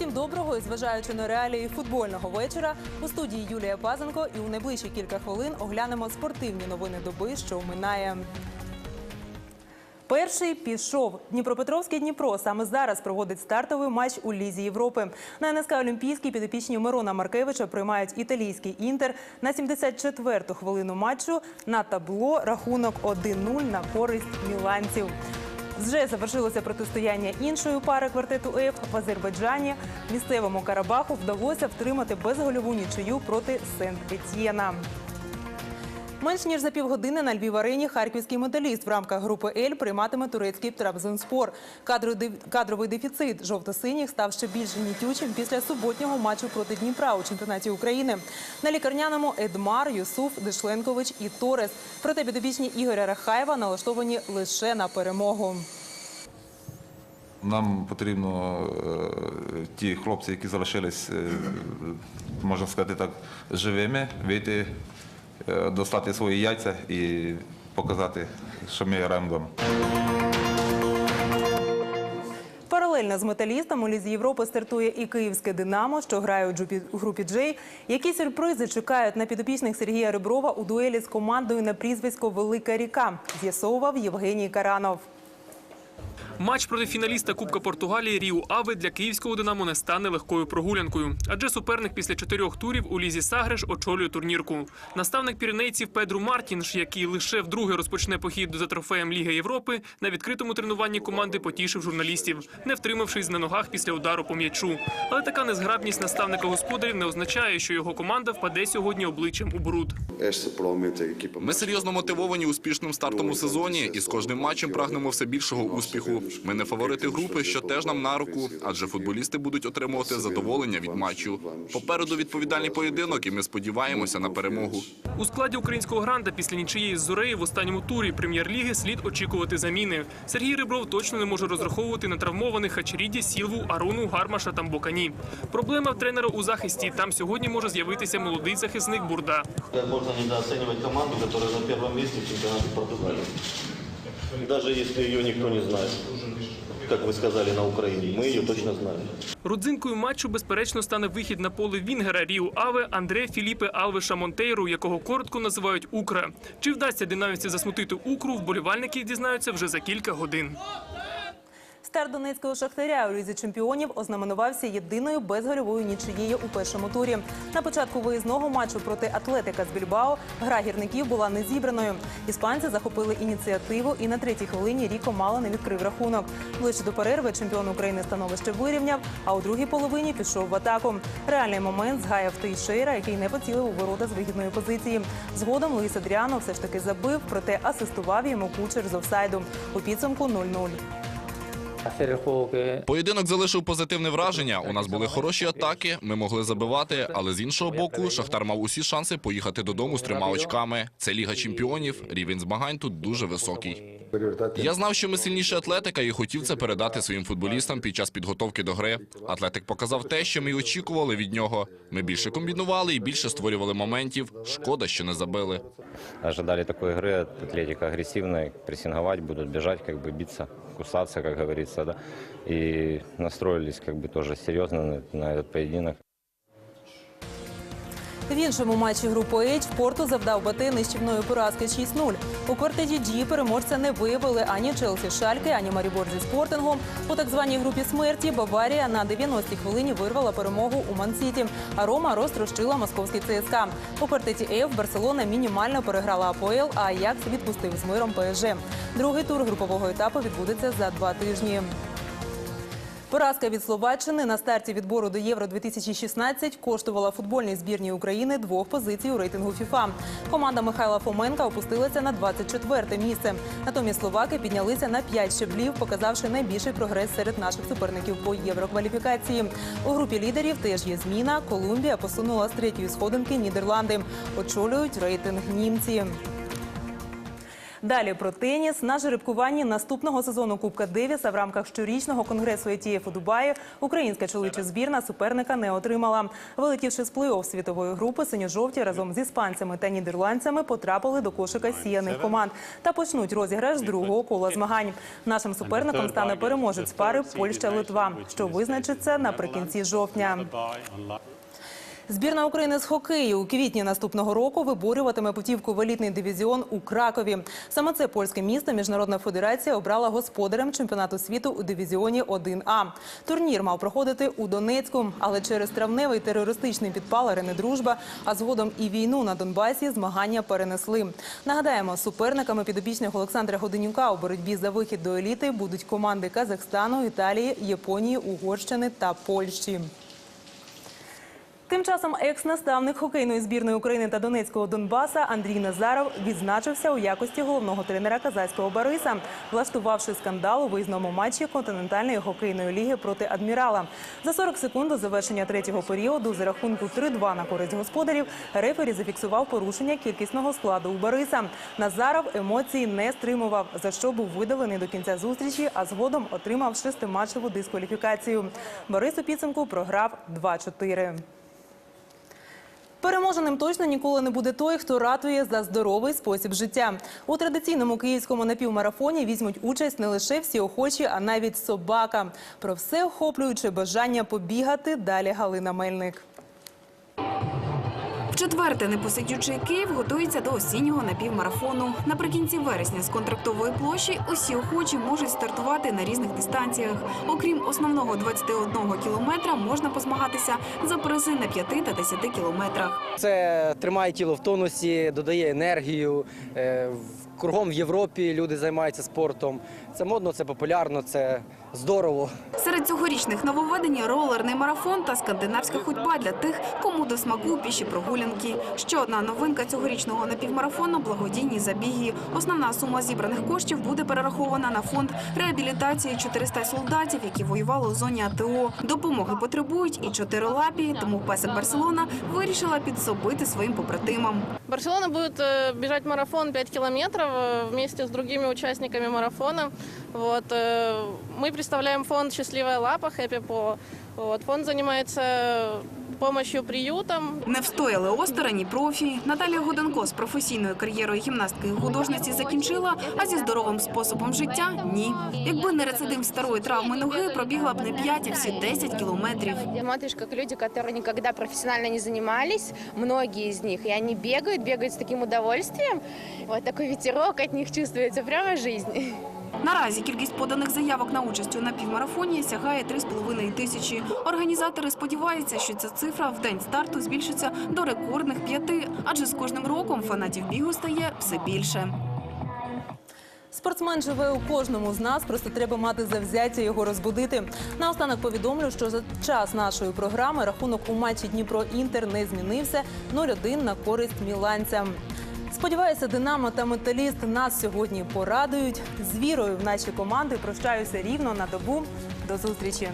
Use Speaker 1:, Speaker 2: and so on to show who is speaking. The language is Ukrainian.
Speaker 1: Усім доброго і зважаючи на реалії футбольного вечора у студії Юлія Пазенко і у найближчі кілька хвилин оглянемо спортивні новини доби, що минає. Перший пішов. Дніпропетровський Дніпро саме зараз проводить стартовий матч у Лізі Європи. На НСК Олімпійській підопічні Мирона Маркевича приймають італійський інтер на 74-ту хвилину матчу на табло рахунок 1-0 на користь міланців. Вже завершилося протистояння іншої пари квартету Ф в Азербайджані. Місцевому Карабаху вдалося втримати безгольову нічию проти Сент-Етьєна. Менш ніж за півгодини на Львів арені харківський металіст в рамках групи Ель прийматиме турецький Трабзонспор. Кадровий дефіцит жовто-синіх став ще більш гнітючим після суботнього матчу проти Дніпра у чемпіонаті України. На лікарняному Едмар, Юсуф, Дешленкович і Торес. Проте підопічні Ігоря Рахаєва налаштовані лише на перемогу.
Speaker 2: Нам потрібно е, ті хлопці, які залишились, е, можна сказати так, живими, вийти, достати свої яйця і показати, що ми граємо.
Speaker 1: Паралельно з металістами ліз Європи стартує і київське Динамо, що грає у групі Джей. Які сюрпризи чекають на підопічних Сергія Реброва у дуелі з командою на прізвисько Велика ріка? З'ясовував Євгеній Каранов.
Speaker 3: Матч проти фіналіста Кубка Португалії Ріу Аве для київського Динамо не стане легкою прогулянкою. Адже суперник після чотирьох турів у лізі Сагреш очолює турнірку. Наставник піренейців Педру Мартінш, який лише вдруге розпочне похід за трофеєм Ліги Європи, на відкритому тренуванні команди потішив журналістів, не втримавшись на ногах після удару по м'ячу. Але така незграбність наставника господарів не означає, що його команда впаде сьогодні обличчям у бруд.
Speaker 4: Ми серйозно мотивовані успішним стартом у сезоні і з кожним матчем прагнемо все більшого успіху. Ми не фаворити групи, що теж нам на руку, адже футболісти будуть отримувати задоволення від матчу. Попереду відповідальний поєдинок, і ми сподіваємося на перемогу.
Speaker 3: У складі українського гранта після нічиєї з Зорею в останньому турі прем'єр-ліги слід очікувати заміни. Сергій Ребров точно не може розраховувати на травмованих Хачеріді, Сілву, Аруну, Гармаша та Mbokani. Проблема в тренера у захисті. Там сьогодні може з'явитися молодий захисник Бурда.
Speaker 5: Как можно недооценивать команду, которая на первом месте в чемпионате Португалии? Даже если ее никто не знает, Як ви сказали на Україні, ми її точно знаємо.
Speaker 3: Родзинкою матчу, безперечно, стане вихід на поле Вінгера Ріу Аве Андре Філіпе Алвеша Монтейру, якого коротко називають Укра. Чи вдасться динаміці засмутити Укру, вболівальники дізнаються вже за кілька годин.
Speaker 1: Стар донецького шахтаря у лізі чемпіонів ознаменувався єдиною безгольовою нічиєю у першому турі. На початку виїзного матчу проти Атлетика з Більбао гра гірників була незібраною. Іспанці захопили ініціативу, і на третій хвилині Ріко мало не відкрив рахунок. Ближче до перерви чемпіон України становище вирівняв, а у другій половині пішов в атаку. Реальний момент згаяв Тейшейра, який не поцілив у ворота з вигідної позиції. Згодом Луїс Адріано все ж таки забив, проте асистував йому кучер з офсайду. У підсумку 0-0.
Speaker 4: Поєдинок залишив позитивне враження. У нас були хороші атаки, ми могли забивати, але з іншого боку, Шахтар мав усі шанси поїхати додому з трьома очками. Це Ліга чемпіонів. Рівень змагань тут дуже високий. Я знав, що ми сильніше атлетика, і хотів це передати своїм футболістам під час підготовки до гри. Атлетик показав те, що ми й очікували від нього. Ми більше комбінували і більше створювали моментів. Шкода, що не забили.
Speaker 6: ожидали такой игры от Атлетика агрессивной, прессинговать будут, бежать, как бы биться, кусаться, как говорится, да. И настроились как бы тоже серьезно на этот поединок.
Speaker 1: В іншому матчі групи H порту завдав БТ нищівної поразки 6-0. У квартеті G переможця не виявили ані Челсі Шальки, ані Марібор зі спортингом. У так званій групі смерті Баварія на 90-й хвилині вирвала перемогу у Мансіті, а Рома розтрощила московський ЦСКА. У квартеті F Барселона мінімально переграла АПОЕЛ, а Аякс відпустив з миром ПСЖ. Другий тур групового етапу відбудеться за два тижні. Поразка від Словаччини на старті відбору до Євро 2016 коштувала футбольній збірній України двох позицій у рейтингу ФІФА. Команда Михайла Фоменка опустилася на 24-те місце. Натомість словаки піднялися на 5 щеблів, показавши найбільший прогрес серед наших суперників по єврокваліфікації. У групі лідерів теж є зміна. Колумбія посунула з третьої сходинки Нідерланди. Очолюють рейтинг німці. Далі про теніс. На жеребкуванні наступного сезону Кубка Девіса в рамках щорічного конгресу ЕТФ у Дубаї українська чоловіча збірна суперника не отримала. Вилетівши з плей-офф світової групи, синьо-жовті разом з іспанцями та нідерландцями потрапили до кошика сіяних команд та почнуть розіграш з другого кола змагань. Нашим суперником стане переможець пари Польща-Литва, що визначиться наприкінці жовтня. Збірна України з хокею у квітні наступного року виборюватиме путівку в елітний дивізіон у Кракові. Саме це польське місто Міжнародна федерація обрала господарем чемпіонату світу у дивізіоні 1А. Турнір мав проходити у Донецьку, але через травневий терористичний підпал арени дружба, а згодом і війну на Донбасі змагання перенесли. Нагадаємо, суперниками підопічних Олександра Годенюка у боротьбі за вихід до еліти будуть команди Казахстану, Італії, Японії, Угорщини та Польщі. Тим часом екс-наставник хокейної збірної України та Донецького Донбаса Андрій Назаров відзначився у якості головного тренера казацького Бориса, влаштувавши скандал у виїзному матчі континентальної хокейної ліги проти адмірала. За 40 секунд до завершення третього періоду за рахунку 3-2 на користь господарів рефері зафіксував порушення кількісного складу у Бориса. Назаров емоції не стримував, за що був видалений до кінця зустрічі, а згодом отримав шестиматчеву дискваліфікацію. Борис у підсумку програв 2-4. Переможеним точно ніколи не буде той, хто ратує за здоровий спосіб життя. У традиційному київському напівмарафоні візьмуть участь не лише всі охочі, а навіть собака. Про все охоплююче бажання побігати. Далі Галина Мельник.
Speaker 7: Вчетверте непосидючий Київ готується до осіннього напівмарафону. Наприкінці вересня з контрактової площі усі охочі можуть стартувати на різних дистанціях. Окрім основного 21 кілометра, можна позмагатися за призи на 5 та 10 кілометрах.
Speaker 8: Це тримає тіло в тонусі, додає енергію. Е, Кругом в Європі люди займаються спортом. Це модно, це популярно, це здорово.
Speaker 7: Серед цьогорічних нововведень – ролерний марафон та скандинавська ходьба для тих, кому до смаку піші прогулянки. Ще одна новинка цьогорічного напівмарафону – благодійні забіги. Основна сума зібраних коштів буде перерахована на фонд реабілітації 400 солдатів, які воювали у зоні АТО. Допомоги потребують і чотирилапі, тому песик Барселона вирішила підсобити своїм побратимам.
Speaker 9: Барселона будет э, бежать марафон 5 километров э, вместе с другими участниками марафона. Вот, э, мы представляем фонд «Счастливая лапа» Happy Paw. Вот, фонд занимается помощью приютам.
Speaker 7: Не встояли осторонь і профі. Наталія Годенко з професійною кар'єрою гімнастки і художниці закінчила, а зі здоровим способом життя – ні. Якби не рецидив старої травми ноги, пробігла б не 5, а всі 10 кілометрів.
Speaker 9: Смотришь, как люди, которые никогда профессионально не занимались, многие из них, и они бегают, бегают с таким удовольствием. Вот такой ветерок от них чувствуется, прямо жизнь.
Speaker 7: Наразі кількість поданих заявок на участь у напівмарафоні сягає 3,5 тисячі. Організатори сподіваються, що ця цифра в день старту збільшиться до рекордних п'яти, адже з кожним роком фанатів бігу стає все більше.
Speaker 1: Спортсмен живе у кожному з нас, просто треба мати завзяття його розбудити. Наостанок повідомлю, що за час нашої програми рахунок у матчі Дніпро Інтер не змінився 0-1 на користь міланцям. Сподіваюся, Динамо та Металіст нас сьогодні порадують. З вірою в наші команди прощаюся рівно на добу. До зустрічі.